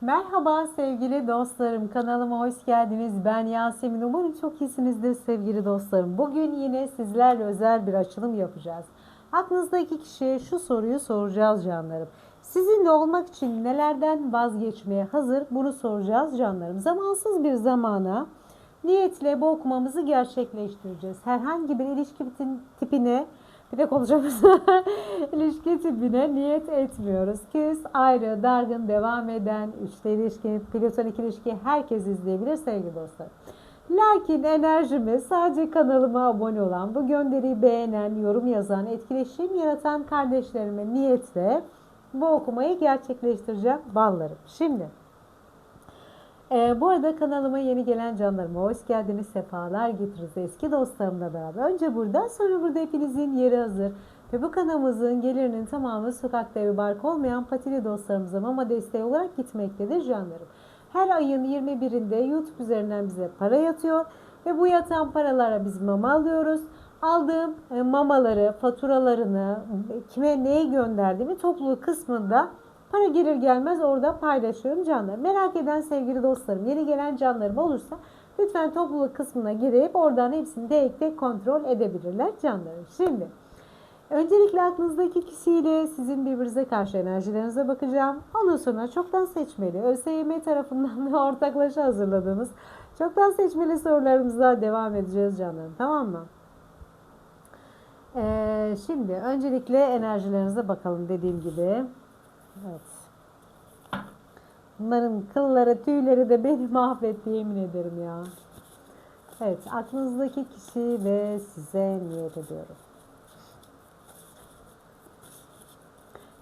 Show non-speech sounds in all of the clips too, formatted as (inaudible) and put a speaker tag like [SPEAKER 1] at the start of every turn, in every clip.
[SPEAKER 1] Merhaba sevgili dostlarım. Kanalıma hoş geldiniz. Ben Yasemin. Umarım çok iyisinizdir sevgili dostlarım. Bugün yine sizlerle özel bir açılım yapacağız. Aklınızdaki kişiye şu soruyu soracağız canlarım. Sizinle olmak için nelerden vazgeçmeye hazır? Bunu soracağız canlarım. Zamansız bir zamana niyetle bu okumamızı gerçekleştireceğiz. Herhangi bir ilişki tipine bir de konuşacağımız (laughs) ilişki tipine niyet etmiyoruz. Küs, ayrı, dargın, devam eden, üçte ilişki, platonik ilişki herkes izleyebilir sevgili dostlar. Lakin enerjimiz sadece kanalıma abone olan, bu gönderiyi beğenen, yorum yazan, etkileşim yaratan kardeşlerime niyetle bu okumayı gerçekleştireceğim ballarım. Şimdi ee, bu arada kanalıma yeni gelen canlarıma hoş geldiniz. Sefalar getiririz eski dostlarımla beraber. Önce burada sonra burada hepinizin yeri hazır. Ve bu kanalımızın gelirinin tamamı sokakta evi bark olmayan patili dostlarımıza mama desteği olarak gitmektedir canlarım. Her ayın 21'inde YouTube üzerinden bize para yatıyor. Ve bu yatan paralara biz mama alıyoruz. Aldığım e, mamaları, faturalarını, kime neyi gönderdiğimi topluluk kısmında Para gelir gelmez orada paylaşıyorum canlar. Merak eden sevgili dostlarım, yeni gelen canlarım olursa lütfen topluluk kısmına girip oradan hepsini tek tek kontrol edebilirler canlarım. Şimdi öncelikle aklınızdaki kişiyle sizin birbirinize karşı enerjilerinize bakacağım. Ondan sonra çoktan seçmeli ÖSYM tarafından ve (laughs) ortaklaşa hazırladığımız çoktan seçmeli sorularımıza devam edeceğiz canlarım. Tamam mı? Ee, şimdi öncelikle enerjilerinize bakalım dediğim gibi. Evet. Bunların kılları, tüyleri de beni (laughs) mahvetti yemin ederim ya. Evet, aklınızdaki kişi ve size niyet ediyorum.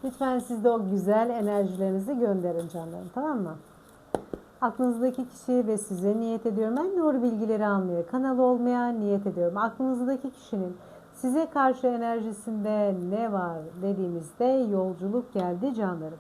[SPEAKER 1] Lütfen siz de o güzel enerjilerinizi gönderin canlarım, tamam mı? Aklınızdaki kişi ve size niyet ediyorum. Ben doğru bilgileri almaya, kanal olmaya niyet ediyorum. Aklınızdaki kişinin size karşı enerjisinde ne var dediğimizde yolculuk geldi canlarım.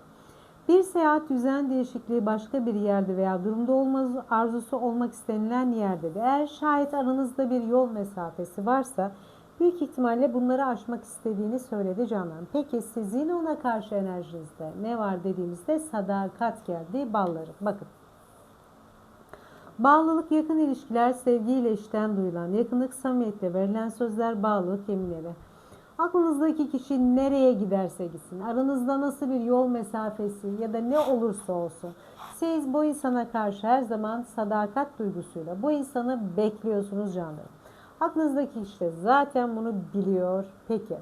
[SPEAKER 1] Bir seyahat düzen değişikliği başka bir yerde veya durumda olmaz arzusu olmak istenilen yerdedir. Eğer şayet aranızda bir yol mesafesi varsa büyük ihtimalle bunları aşmak istediğini söyledi canlarım. Peki sizin ona karşı enerjinizde ne var dediğimizde sadakat geldi ballarım. Bakın Bağlılık yakın ilişkiler sevgiyle işten duyulan, yakınlık samimiyetle verilen sözler bağlılık yeminleri. Aklınızdaki kişi nereye giderse gitsin, aranızda nasıl bir yol mesafesi ya da ne olursa olsun siz bu insana karşı her zaman sadakat duygusuyla bu insanı bekliyorsunuz canlarım. Aklınızdaki işte zaten bunu biliyor. Peki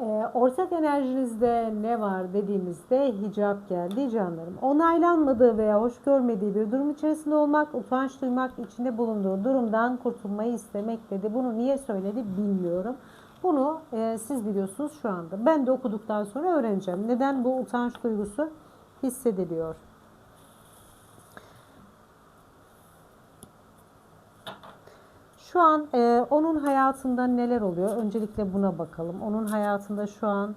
[SPEAKER 1] e, ortak enerjinizde ne var dediğimizde hicap geldi canlarım. Onaylanmadığı veya hoş görmediği bir durum içerisinde olmak, utanç duymak, içinde bulunduğu durumdan kurtulmayı istemek dedi. Bunu niye söyledi bilmiyorum. Bunu e, siz biliyorsunuz şu anda. Ben de okuduktan sonra öğreneceğim. Neden bu utanç duygusu hissediliyor? Şu an e, onun hayatında neler oluyor? Öncelikle buna bakalım. Onun hayatında şu an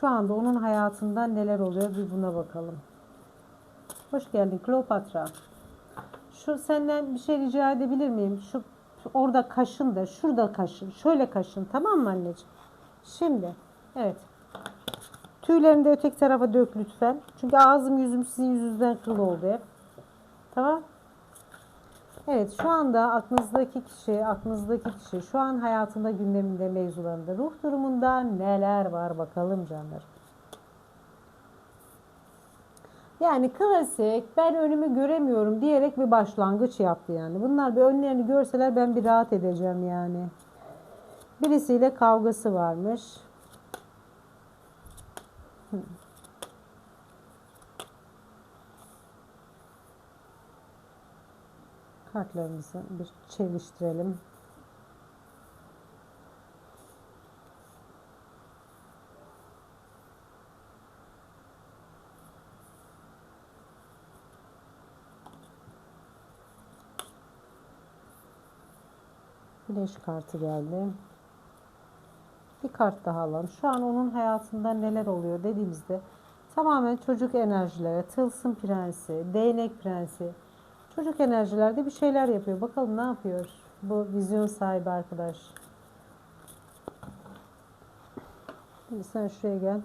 [SPEAKER 1] şu anda onun hayatında neler oluyor? Bir buna bakalım. Hoş geldin Kleopatra. Şu senden bir şey rica edebilir miyim? Şu orada kaşın da, şurada kaşın, şöyle kaşın. Tamam mı anneciğim? Şimdi, evet. Tüylerini de öteki tarafa dök lütfen. Çünkü ağzım yüzüm sizin yüzünüzden kıl oldu hep. Tamam. Evet şu anda aklınızdaki kişi, aklınızdaki kişi şu an hayatında gündeminde mevzularında ruh durumunda neler var bakalım canlar. Yani klasik ben önümü göremiyorum diyerek bir başlangıç yaptı yani. Bunlar bir önlerini görseler ben bir rahat edeceğim yani. Birisiyle kavgası varmış. Kartlarımızı bir çeviriştirelim. Güneş kartı geldi. Bir kart daha alalım. Şu an onun hayatında neler oluyor dediğimizde tamamen çocuk enerjileri, tılsım prensi, değnek prensi, Çocuk enerjilerde bir şeyler yapıyor. Bakalım ne yapıyor bu vizyon sahibi arkadaş. Şimdi sen şuraya gel.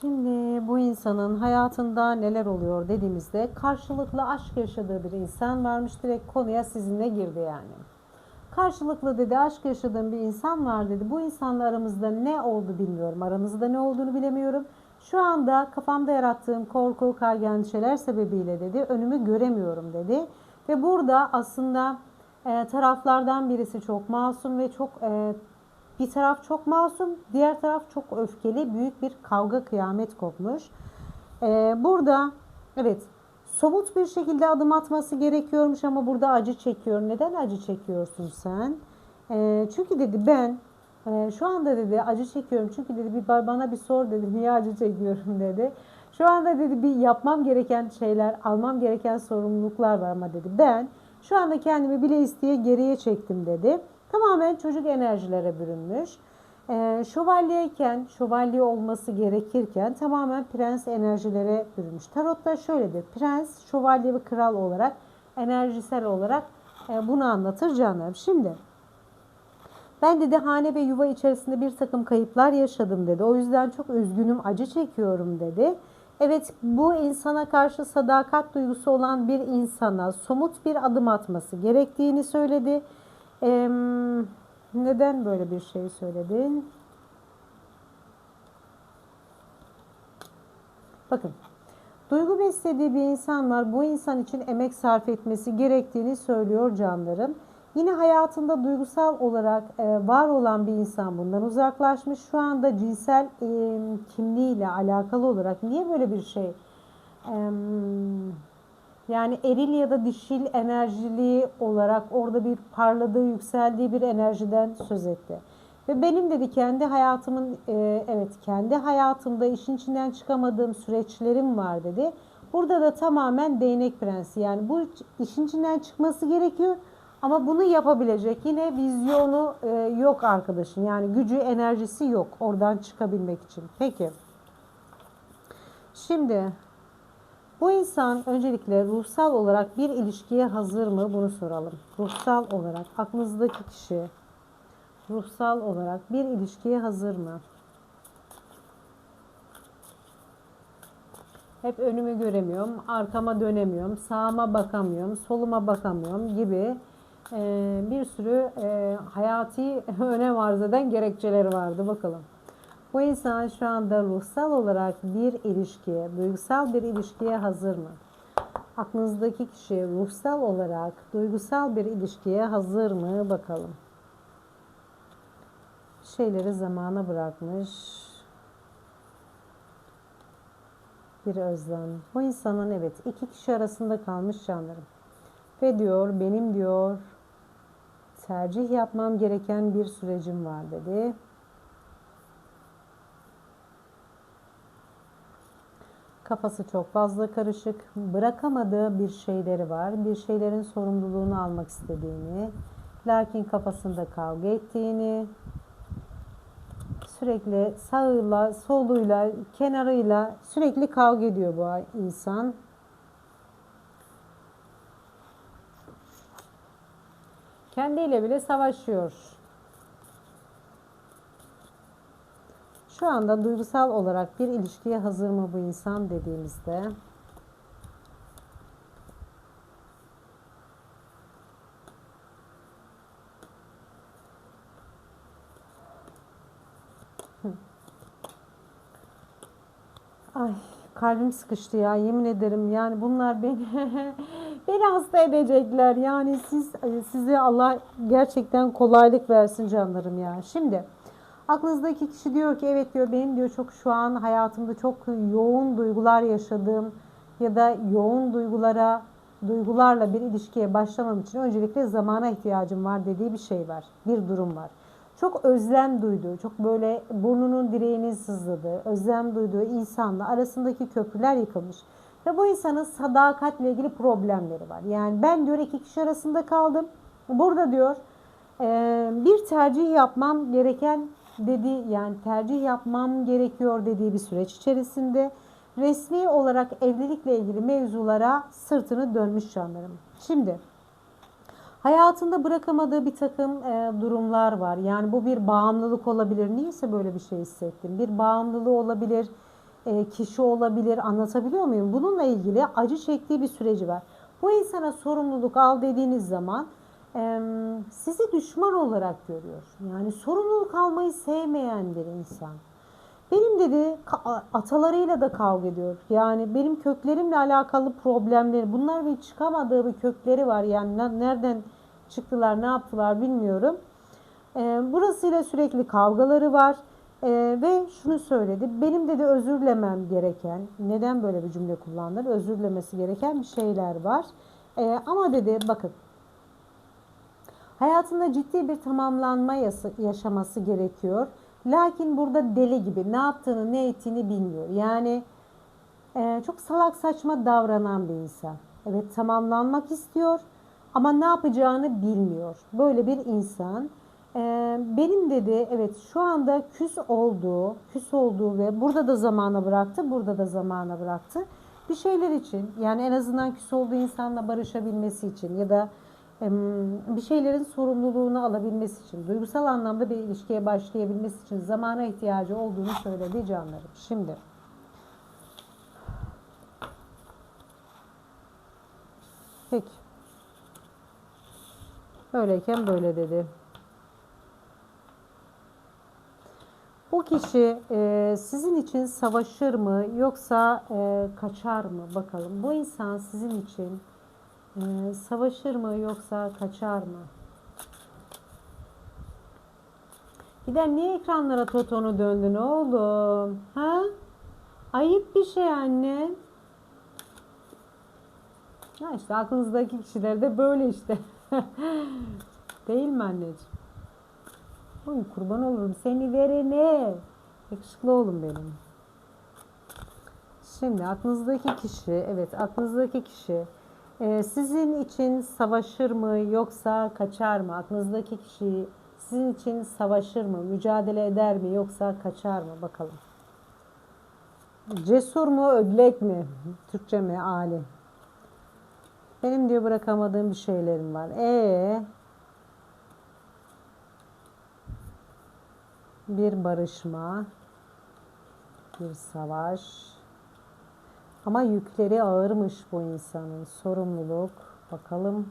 [SPEAKER 1] Şimdi bu insanın hayatında neler oluyor dediğimizde karşılıklı aşk yaşadığı bir insan varmış. Direkt konuya sizinle girdi yani. Karşılıklı dedi aşk yaşadığım bir insan var dedi. Bu insanla aramızda ne oldu bilmiyorum. Aranızda ne olduğunu bilemiyorum. Şu anda kafamda yarattığım korku, kaygı, endişeler sebebiyle dedi önümü göremiyorum dedi. Ve burada aslında e, taraflardan birisi çok masum ve çok e, bir taraf çok masum, diğer taraf çok öfkeli. Büyük bir kavga kıyamet kopmuş. Ee, burada evet somut bir şekilde adım atması gerekiyormuş ama burada acı çekiyor. Neden acı çekiyorsun sen? Ee, çünkü dedi ben e, şu anda dedi acı çekiyorum. Çünkü dedi bir bana bir sor dedi niye acı çekiyorum dedi. Şu anda dedi bir yapmam gereken şeyler, almam gereken sorumluluklar var ama dedi ben şu anda kendimi bile isteye geriye çektim dedi. Tamamen çocuk enerjilere bürünmüş. Ee, şövalyeyken, şövalye olması gerekirken tamamen prens enerjilere bürünmüş. Tarotta şöyledir. Prens, şövalye ve kral olarak enerjisel olarak e, bunu anlatır canım. Şimdi ben dedi hane ve yuva içerisinde bir takım kayıplar yaşadım dedi. O yüzden çok üzgünüm, acı çekiyorum dedi. Evet bu insana karşı sadakat duygusu olan bir insana somut bir adım atması gerektiğini söyledi. Ee, neden böyle bir şey söyledin? Bakın. Duygu beslediği bir insan var. Bu insan için emek sarf etmesi gerektiğini söylüyor canlarım. Yine hayatında duygusal olarak e, var olan bir insan bundan uzaklaşmış. Şu anda cinsel e, kimliğiyle alakalı olarak niye böyle bir şey? Yani eril ya da dişil enerjili olarak orada bir parladığı, yükseldiği bir enerjiden söz etti. Ve benim dedi kendi hayatımın, e, evet kendi hayatımda işin içinden çıkamadığım süreçlerim var dedi. Burada da tamamen değnek prensi. Yani bu işin içinden çıkması gerekiyor. Ama bunu yapabilecek yine vizyonu e, yok arkadaşın. Yani gücü, enerjisi yok oradan çıkabilmek için. Peki. Şimdi bu insan öncelikle ruhsal olarak bir ilişkiye hazır mı? Bunu soralım. Ruhsal olarak aklınızdaki kişi ruhsal olarak bir ilişkiye hazır mı? Hep önümü göremiyorum, arkama dönemiyorum, sağıma bakamıyorum, soluma bakamıyorum gibi bir sürü hayati (laughs) önem arz eden gerekçeleri vardı. Bakalım. Bu insan şu anda ruhsal olarak bir ilişkiye, duygusal bir ilişkiye hazır mı? Aklınızdaki kişi ruhsal olarak duygusal bir ilişkiye hazır mı? Bakalım. Şeyleri zamana bırakmış. Bir özlem. Bu insanın evet iki kişi arasında kalmış canlarım. Ve diyor benim diyor tercih yapmam gereken bir sürecim var dedi. Kafası çok fazla karışık. Bırakamadığı bir şeyleri var. Bir şeylerin sorumluluğunu almak istediğini, lakin kafasında kavga ettiğini, sürekli sağıyla, soluyla, kenarıyla sürekli kavga ediyor bu insan. Kendiyle bile savaşıyor. Şu anda duygusal olarak bir ilişkiye hazır mı bu insan dediğimizde Ay kalbim sıkıştı ya yemin ederim yani bunlar beni (laughs) beni hasta edecekler yani siz size Allah gerçekten kolaylık versin canlarım ya. Şimdi Aklınızdaki kişi diyor ki evet diyor benim diyor çok şu an hayatımda çok yoğun duygular yaşadığım ya da yoğun duygulara duygularla bir ilişkiye başlamam için öncelikle zamana ihtiyacım var dediği bir şey var. Bir durum var. Çok özlem duyduğu, çok böyle burnunun direğinin sızladığı, özlem duyduğu insanla arasındaki köprüler yıkılmış. Ve bu insanın sadakatle ilgili problemleri var. Yani ben diyor iki kişi arasında kaldım. Burada diyor bir tercih yapmam gereken dedi yani tercih yapmam gerekiyor dediği bir süreç içerisinde resmi olarak evlilikle ilgili mevzulara sırtını dönmüş canlarım. Şimdi hayatında bırakamadığı bir takım e, durumlar var. Yani bu bir bağımlılık olabilir. Niyeyse böyle bir şey hissettim. Bir bağımlılığı olabilir. e, kişi olabilir. Anlatabiliyor muyum? Bununla ilgili acı çektiği bir süreci var. Bu insana sorumluluk al dediğiniz zaman sizi düşman olarak görüyor. Yani sorumluluk almayı sevmeyen bir insan. Benim dedi atalarıyla da kavga ediyor. Yani benim köklerimle alakalı problemleri, bunlar bir çıkamadığı bir kökleri var. Yani ne- nereden çıktılar, ne yaptılar bilmiyorum. Burasıyla sürekli kavgaları var. Ee, ve şunu söyledi. Benim dedi özür dilemem gereken, neden böyle bir cümle kullandılar? Özür dilemesi gereken bir şeyler var. Ee, ama dedi bakın Hayatında ciddi bir tamamlanma yaşaması gerekiyor. Lakin burada deli gibi ne yaptığını ne ettiğini bilmiyor. Yani e, çok salak saçma davranan bir insan. Evet tamamlanmak istiyor ama ne yapacağını bilmiyor. Böyle bir insan. E, benim dedi evet şu anda küs olduğu, küs olduğu ve burada da zamana bıraktı, burada da zamana bıraktı. Bir şeyler için yani en azından küs olduğu insanla barışabilmesi için ya da bir şeylerin sorumluluğunu alabilmesi için, duygusal anlamda bir ilişkiye başlayabilmesi için zamana ihtiyacı olduğunu söyledi canlarım. Şimdi Peki. Böyleyken böyle dedi. Bu kişi e, sizin için savaşır mı yoksa e, kaçar mı? Bakalım. Bu insan sizin için e, savaşır mı yoksa kaçar mı? Giden niye ekranlara totonu döndün oğlum? Ha? Ayıp bir şey anne. Ha işte aklınızdaki kişiler de böyle işte. (laughs) Değil mi anneciğim? Oy kurban olurum seni verene. Yakışıklı oğlum benim. Şimdi aklınızdaki kişi, evet aklınızdaki kişi sizin için savaşır mı yoksa kaçar mı? Aklınızdaki kişi sizin için savaşır mı, mücadele eder mi yoksa kaçar mı? Bakalım. Cesur mu, ödlek mi? Türkçe mi, Ali? Benim diyor bırakamadığım bir şeylerim var. E bir barışma, bir savaş. Ama yükleri ağırmış bu insanın. Sorumluluk. Bakalım.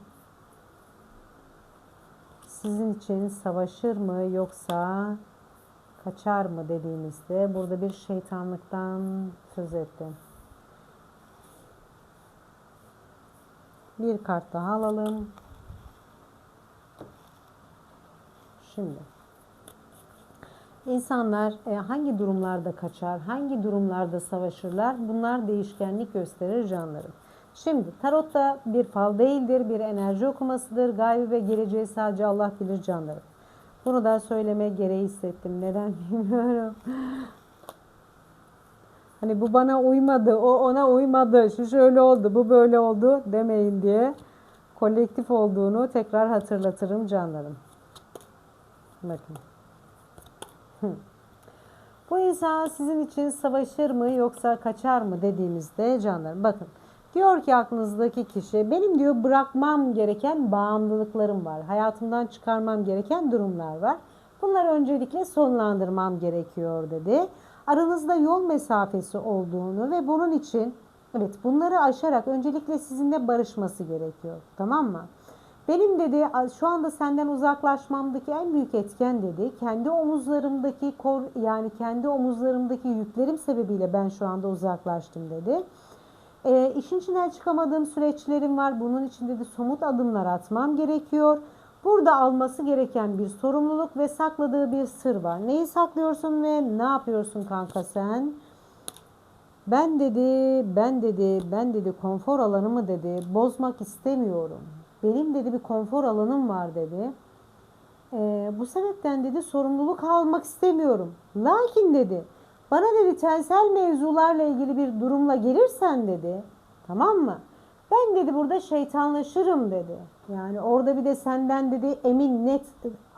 [SPEAKER 1] Sizin için savaşır mı yoksa kaçar mı dediğimizde burada bir şeytanlıktan söz ettim. Bir kart daha alalım. Şimdi insanlar e, hangi durumlarda kaçar, hangi durumlarda savaşırlar bunlar değişkenlik gösterir canlarım. Şimdi tarotta bir fal değildir, bir enerji okumasıdır. Gaybi ve geleceği sadece Allah bilir canlarım. Bunu da söyleme gereği hissettim. Neden (laughs) bilmiyorum. Hani bu bana uymadı, o ona uymadı, şu şöyle oldu, bu böyle oldu demeyin diye kolektif olduğunu tekrar hatırlatırım canlarım. Bakın. Bu insan sizin için savaşır mı yoksa kaçar mı dediğimizde canlarım bakın. Diyor ki aklınızdaki kişi benim diyor bırakmam gereken bağımlılıklarım var. Hayatımdan çıkarmam gereken durumlar var. Bunları öncelikle sonlandırmam gerekiyor dedi. Aranızda yol mesafesi olduğunu ve bunun için evet bunları aşarak öncelikle sizinle barışması gerekiyor. Tamam mı? Benim dedi şu anda senden uzaklaşmamdaki en büyük etken dedi kendi omuzlarımdaki kor yani kendi omuzlarımdaki yüklerim sebebiyle ben şu anda uzaklaştım dedi. E, işin içinden çıkamadığım süreçlerim var. Bunun için dedi somut adımlar atmam gerekiyor. Burada alması gereken bir sorumluluk ve sakladığı bir sır var. Neyi saklıyorsun ve ne yapıyorsun kanka sen? Ben dedi, ben dedi, ben dedi konfor alanımı dedi bozmak istemiyorum. Benim dedi bir konfor alanım var dedi. Ee, bu sebepten dedi sorumluluk almak istemiyorum. Lakin dedi bana dedi tensel mevzularla ilgili bir durumla gelirsen dedi tamam mı? Ben dedi burada şeytanlaşırım dedi. Yani orada bir de senden dedi emin net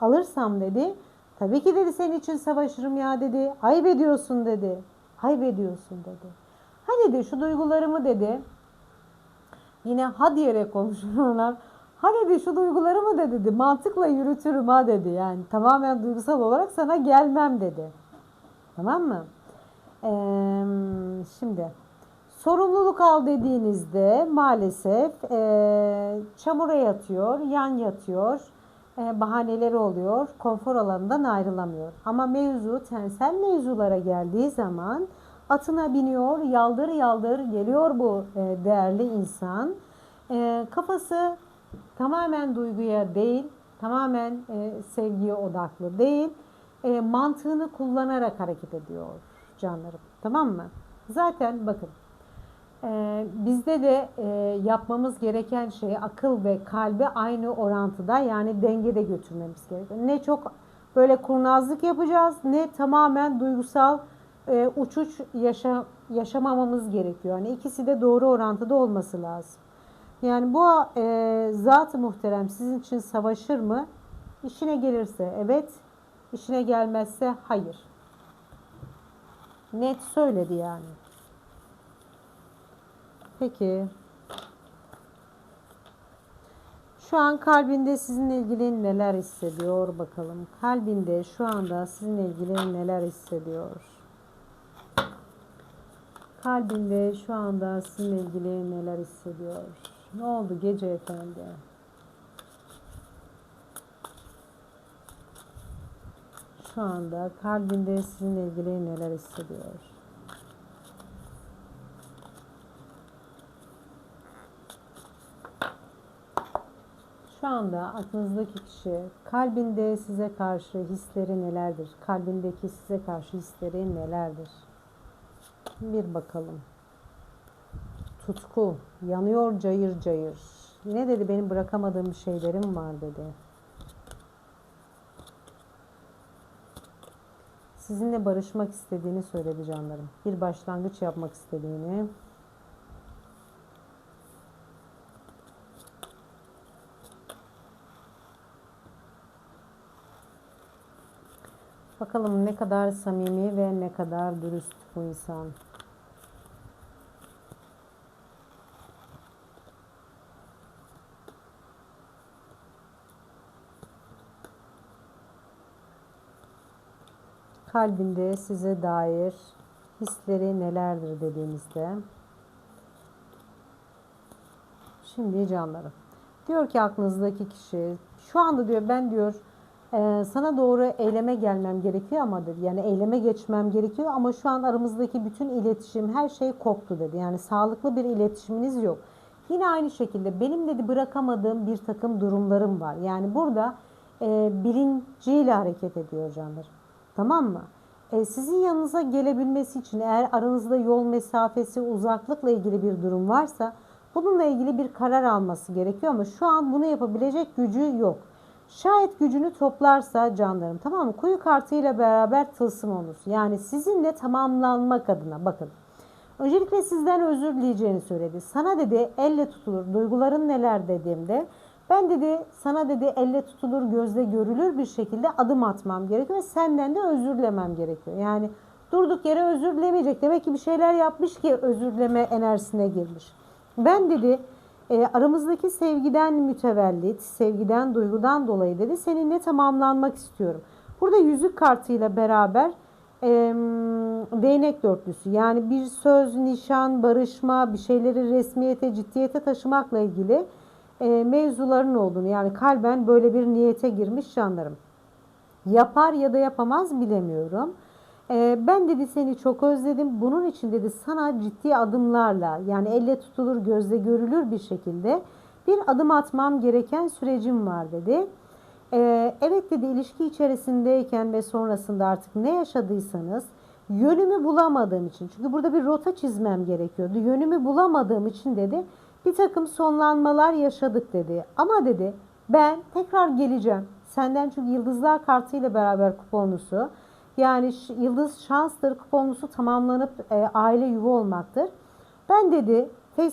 [SPEAKER 1] alırsam dedi. Tabii ki dedi senin için savaşırım ya dedi. Ayıp ediyorsun dedi. Ayıp ediyorsun dedi. Ha dedi şu duygularımı dedi. Yine ha diyerek konuşuyorlar. Ha dedi şu duygularımı da dedi mantıkla yürütürüm ha dedi. Yani tamamen duygusal olarak sana gelmem dedi. Tamam mı? Ee, şimdi sorumluluk al dediğinizde maalesef e, çamura yatıyor, yan yatıyor, e, bahaneleri oluyor, konfor alanından ayrılamıyor. Ama mevzu tensel mevzulara geldiği zaman atına biniyor, yaldır yaldır geliyor bu e, değerli insan. E, kafası tamamen duyguya değil, tamamen e, sevgiye odaklı değil, e, mantığını kullanarak hareket ediyor canlarım. Tamam mı? Zaten bakın e, bizde de e, yapmamız gereken şey akıl ve kalbi aynı orantıda yani dengede götürmemiz gerekiyor. Ne çok böyle kurnazlık yapacağız ne tamamen duygusal e, uçuş yaşa, yaşamamamız gerekiyor. Yani ikisi de doğru orantıda olması lazım. Yani bu e, zat-ı muhterem sizin için savaşır mı? İşine gelirse evet, işine gelmezse hayır. Net söyledi yani. Peki. Şu an kalbinde sizinle ilgili neler hissediyor bakalım. Kalbinde şu anda sizinle ilgili neler hissediyor? Kalbinde şu anda sizinle ilgili neler hissediyor? Ne oldu gece efendi? Şu anda kalbinde sizinle ilgili neler hissediyor? Şu anda aklınızdaki kişi kalbinde size karşı hisleri nelerdir? Kalbindeki size karşı hisleri nelerdir? Bir bakalım. Tutku, yanıyor cayır cayır. Ne dedi? Benim bırakamadığım şeylerim var dedi. Sizinle barışmak istediğini söyledi canlarım. Bir başlangıç yapmak istediğini. Bakalım ne kadar samimi ve ne kadar dürüst bu insan. Kalbinde size dair hisleri nelerdir dediğimizde. Şimdi canlarım. Diyor ki aklınızdaki kişi şu anda diyor ben diyor ee, sana doğru eyleme gelmem gerekiyor ama dedi. Yani eyleme geçmem gerekiyor ama şu an aramızdaki bütün iletişim her şey koptu dedi. Yani sağlıklı bir iletişiminiz yok. Yine aynı şekilde benim dedi bırakamadığım bir takım durumlarım var. Yani burada e, bilinciyle hareket ediyor canlar. Tamam mı? E, sizin yanınıza gelebilmesi için eğer aranızda yol mesafesi, uzaklıkla ilgili bir durum varsa bununla ilgili bir karar alması gerekiyor ama şu an bunu yapabilecek gücü yok. Şayet gücünü toplarsa canlarım tamam mı? Kuyu kartıyla beraber tılsım olur. Yani sizinle tamamlanmak adına bakın. Öncelikle sizden özür dileyeceğini söyledi. Sana dedi elle tutulur. Duyguların neler dediğimde ben dedi sana dedi elle tutulur gözle görülür bir şekilde adım atmam gerekiyor ve senden de özür dilemem gerekiyor. Yani durduk yere özür dilemeyecek. Demek ki bir şeyler yapmış ki özür dileme enerjisine girmiş. Ben dedi e, aramızdaki sevgiden mütevellit, sevgiden, duygudan dolayı dedi seninle tamamlanmak istiyorum. Burada yüzük kartıyla beraber e, değnek dörtlüsü yani bir söz, nişan, barışma, bir şeyleri resmiyete, ciddiyete taşımakla ilgili e, mevzuların olduğunu yani kalben böyle bir niyete girmiş canlarım. Yapar ya da yapamaz bilemiyorum. Ee, ben dedi seni çok özledim. Bunun için dedi sana ciddi adımlarla yani elle tutulur gözle görülür bir şekilde bir adım atmam gereken sürecim var dedi. Ee, evet dedi ilişki içerisindeyken ve sonrasında artık ne yaşadıysanız yönümü bulamadığım için çünkü burada bir rota çizmem gerekiyordu. Yönümü bulamadığım için dedi bir takım sonlanmalar yaşadık dedi. Ama dedi ben tekrar geleceğim. Senden çünkü yıldızlar kartıyla beraber kuponusu. Yani yıldız şanstır, kuponusu tamamlanıp e, aile yuva olmaktır. Ben dedi,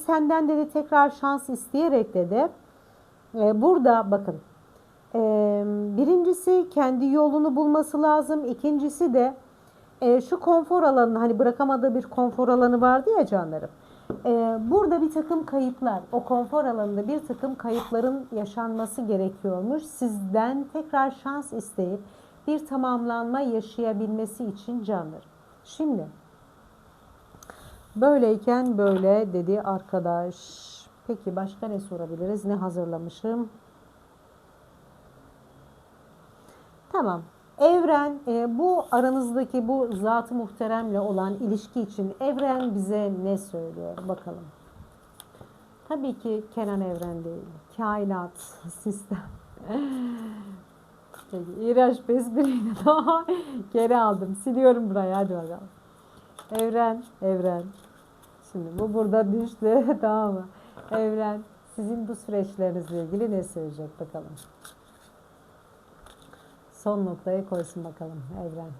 [SPEAKER 1] senden dedi tekrar şans isteyerek dedi. E, burada bakın, e, birincisi kendi yolunu bulması lazım. İkincisi de e, şu konfor alanını, hani bırakamadığı bir konfor alanı vardı ya canlarım. E, burada bir takım kayıplar, o konfor alanında bir takım kayıpların yaşanması gerekiyormuş. Sizden tekrar şans isteyip bir tamamlanma yaşayabilmesi için candır. Şimdi Böyleyken böyle dedi arkadaş. Peki başka ne sorabiliriz? Ne hazırlamışım? Tamam. Evren e, bu aranızdaki bu zat-ı muhteremle olan ilişki için evren bize ne söylüyor? Bakalım. Tabii ki Kenan Evren değil. Kainat, sistem. (laughs) Peki, iğrenç bir daha (laughs) geri aldım. Siliyorum burayı. Hadi bakalım. Evren, evren. Şimdi bu burada düştü. (laughs) tamam mı? Evren, sizin bu süreçlerinizle ilgili ne söyleyecek bakalım. Son noktayı koysun bakalım evren.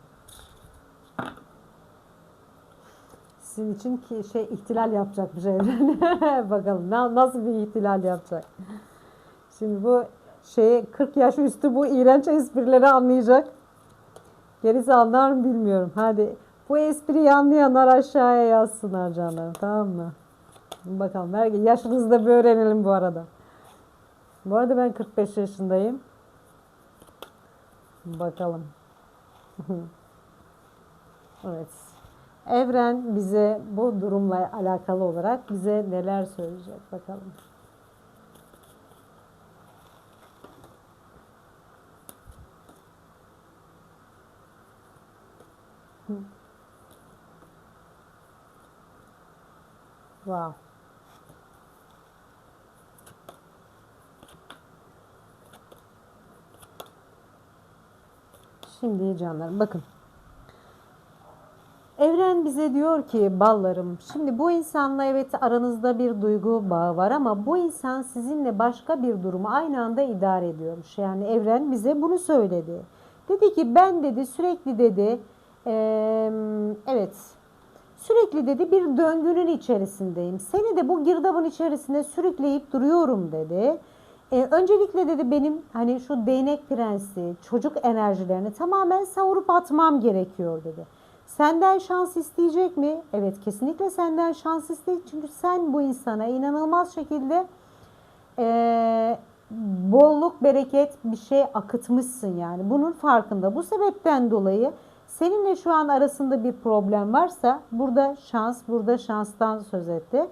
[SPEAKER 1] Sizin için ki şey ihtilal yapacakmış evren. (laughs) bakalım na- nasıl bir ihtilal yapacak. Şimdi bu şey 40 yaş üstü bu iğrenç esprileri anlayacak. Gerisi anlar mı bilmiyorum. Hadi bu espriyi anlayanlar aşağıya yazsınlar canlarım tamam mı? Bakalım belki yaşınızı da bir öğrenelim bu arada. Bu arada ben 45 yaşındayım. Bakalım. (laughs) evet. Evren bize bu durumla alakalı olarak bize neler söyleyecek bakalım. Wow. Şimdi canlarım bakın. Evren bize diyor ki ballarım şimdi bu insanla evet aranızda bir duygu bağı var ama bu insan sizinle başka bir durumu aynı anda idare ediyormuş. Yani evren bize bunu söyledi. Dedi ki ben dedi sürekli dedi eee, evet sürekli dedi bir döngünün içerisindeyim. Seni de bu girdabın içerisinde sürükleyip duruyorum dedi. Ee, öncelikle dedi benim hani şu değnek prensi, çocuk enerjilerini tamamen savurup atmam gerekiyor dedi. Senden şans isteyecek mi? Evet kesinlikle senden şans isteyecek. Çünkü sen bu insana inanılmaz şekilde eee, bolluk, bereket bir şey akıtmışsın yani. Bunun farkında. Bu sebepten dolayı seninle şu an arasında bir problem varsa burada şans, burada şanstan söz etti.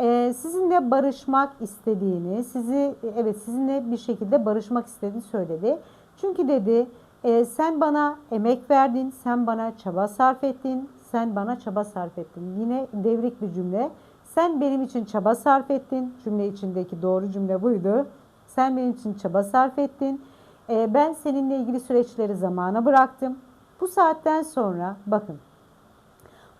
[SPEAKER 1] Ee, sizinle barışmak istediğini, sizi evet sizinle bir şekilde barışmak istediğini söyledi. Çünkü dedi e, sen bana emek verdin, sen bana çaba sarf ettin, sen bana çaba sarf ettin. Yine devrik bir cümle. Sen benim için çaba sarf ettin. Cümle içindeki doğru cümle buydu. Sen benim için çaba sarf ettin. E, ben seninle ilgili süreçleri zamana bıraktım. Bu saatten sonra bakın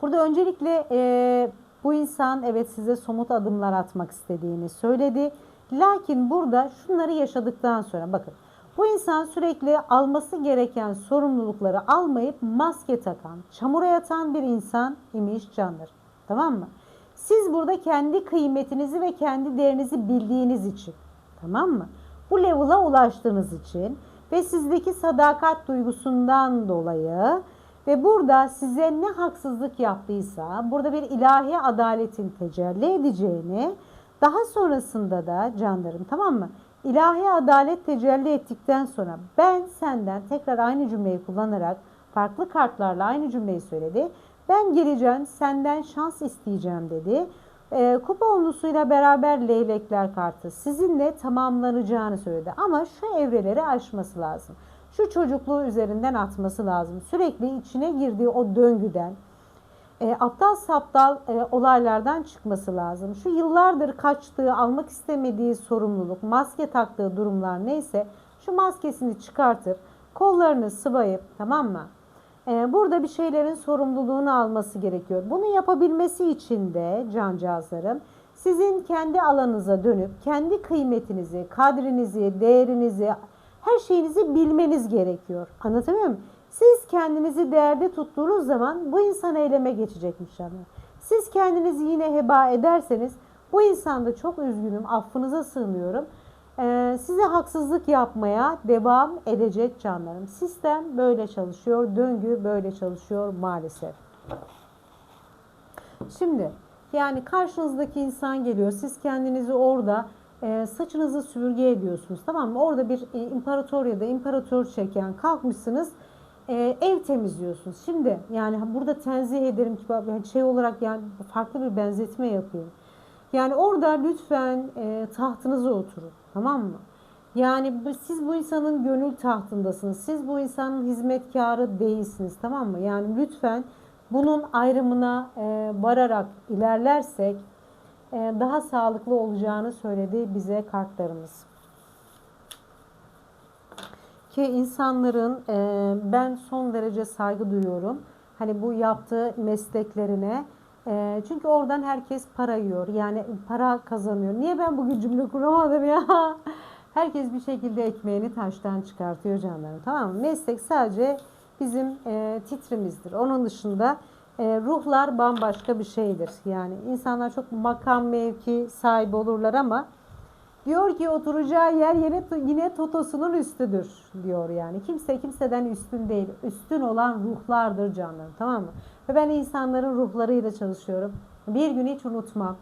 [SPEAKER 1] Burada öncelikle e, bu insan evet size somut adımlar atmak istediğini söyledi. Lakin burada şunları yaşadıktan sonra bakın bu insan sürekli alması gereken sorumlulukları almayıp maske takan, çamura yatan bir insan imiş candır. Tamam mı? Siz burada kendi kıymetinizi ve kendi değerinizi bildiğiniz için tamam mı? Bu level'a ulaştığınız için ve sizdeki sadakat duygusundan dolayı ve burada size ne haksızlık yaptıysa burada bir ilahi adaletin tecelli edeceğini daha sonrasında da canlarım tamam mı? İlahi adalet tecelli ettikten sonra ben senden tekrar aynı cümleyi kullanarak farklı kartlarla aynı cümleyi söyledi. Ben geleceğim senden şans isteyeceğim dedi. E, kupa onlusuyla beraber leylekler kartı sizinle tamamlanacağını söyledi. Ama şu evreleri aşması lazım. Şu çocukluğu üzerinden atması lazım. Sürekli içine girdiği o döngüden, e, aptal saptal e, olaylardan çıkması lazım. Şu yıllardır kaçtığı, almak istemediği sorumluluk, maske taktığı durumlar neyse şu maskesini çıkartıp kollarını sıvayıp tamam mı? E, burada bir şeylerin sorumluluğunu alması gerekiyor. Bunu yapabilmesi için de cancağızlarım sizin kendi alanınıza dönüp kendi kıymetinizi, kadrinizi, değerinizi, her şeyinizi bilmeniz gerekiyor. Anlatabiliyor muyum? Siz kendinizi değerde tuttuğunuz zaman bu insan eyleme geçecekmiş yani. Siz kendinizi yine heba ederseniz bu insanda çok üzgünüm, affınıza sığınıyorum. Ee, size haksızlık yapmaya devam edecek canlarım. Sistem böyle çalışıyor, döngü böyle çalışıyor maalesef. Şimdi yani karşınızdaki insan geliyor. Siz kendinizi orada e, saçınızı süpürge ediyorsunuz. Tamam mı? Orada bir e, imparator ya da imparator çeken kalkmışsınız. e, ev temizliyorsunuz. Şimdi yani burada tenzih ederim ki ben şey olarak yani farklı bir benzetme yapıyorum. Yani orada lütfen e, tahtınıza oturun. Tamam mı? Yani siz bu insanın gönül tahtındasınız. Siz bu insanın hizmetkarı değilsiniz. Tamam mı? Yani lütfen bunun ayrımına e, vararak ilerlersek daha sağlıklı olacağını söyledi bize kartlarımız ki insanların e, ben son derece saygı duyuyorum. Hani bu yaptığı mesleklerine. E, çünkü oradan herkes para yiyor. Yani para kazanıyor. Niye ben bugün cümle kuramadım ya? (laughs) Herkes bir şekilde ekmeğini taştan çıkartıyor canlarım. Tamam mı? Meslek sadece bizim e, titrimizdir. Onun dışında e, ruhlar bambaşka bir şeydir. Yani insanlar çok makam mevki sahibi olurlar ama Diyor ki oturacağı yer yine, yine totosunun üstüdür diyor yani. Kimse kimseden üstün değil. Üstün olan ruhlardır canlarım tamam mı? Ve ben insanların ruhlarıyla çalışıyorum. Bir gün hiç unutmam.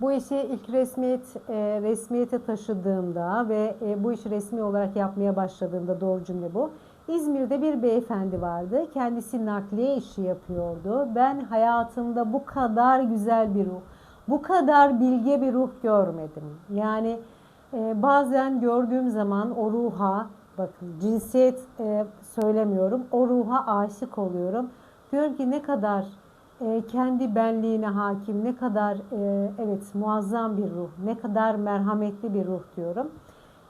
[SPEAKER 1] Bu işi ilk resmiyet e, resmiyete taşıdığımda ve e, bu işi resmi olarak yapmaya başladığımda doğru cümle bu. İzmir'de bir beyefendi vardı. Kendisi nakliye işi yapıyordu. Ben hayatımda bu kadar güzel bir ruh, bu kadar bilge bir ruh görmedim. Yani e, bazen gördüğüm zaman o ruha, bakın cinsiyet e, söylemiyorum, o ruha aşık oluyorum. Diyorum ki ne kadar e, kendi benliğine hakim, ne kadar e, evet muazzam bir ruh, ne kadar merhametli bir ruh diyorum.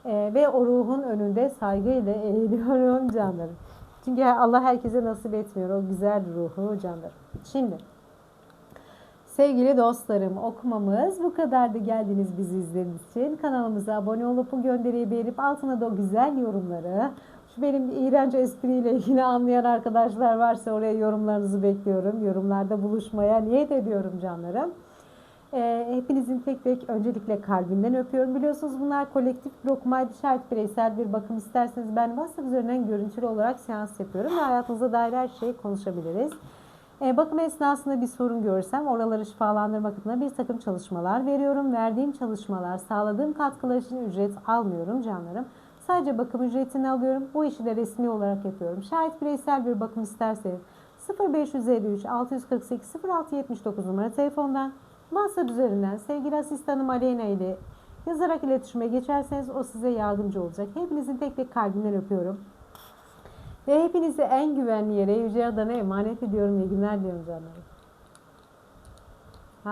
[SPEAKER 1] E, ve o ruhun önünde saygıyla eğiliyorum canlarım. Çünkü Allah herkese nasip etmiyor o güzel ruhu canlarım. Şimdi Sevgili dostlarım okumamız bu kadardı geldiniz bizi izlediğiniz için. Kanalımıza abone olup bu gönderiyi beğenip altına da o güzel yorumları şu benim iğrenç espriyle ilgili anlayan arkadaşlar varsa oraya yorumlarınızı bekliyorum. Yorumlarda buluşmaya niyet ediyorum canlarım. Ee, hepinizin tek tek öncelikle kalbimden öpüyorum. Biliyorsunuz bunlar kolektif bir okumaydı. Şayet bireysel bir bakım isterseniz ben WhatsApp üzerinden görüntülü olarak seans yapıyorum. Ve hayatınıza dair her şeyi konuşabiliriz. E, bakım esnasında bir sorun görsem oraları şifalandırmak adına bir takım çalışmalar veriyorum. Verdiğim çalışmalar, sağladığım katkılar için ücret almıyorum canlarım. Sadece bakım ücretini alıyorum. Bu işi de resmi olarak yapıyorum. Şayet bireysel bir bakım isterseniz 0553 648 0679 numara telefondan WhatsApp üzerinden sevgili asistanım Aleyna ile yazarak iletişime geçerseniz o size yardımcı olacak. Hepinizin tek tek kalbinden öpüyorum. Ve hepinizi en güvenli yere Yüce Adan'a emanet ediyorum. İyi günler diliyorum canlarım.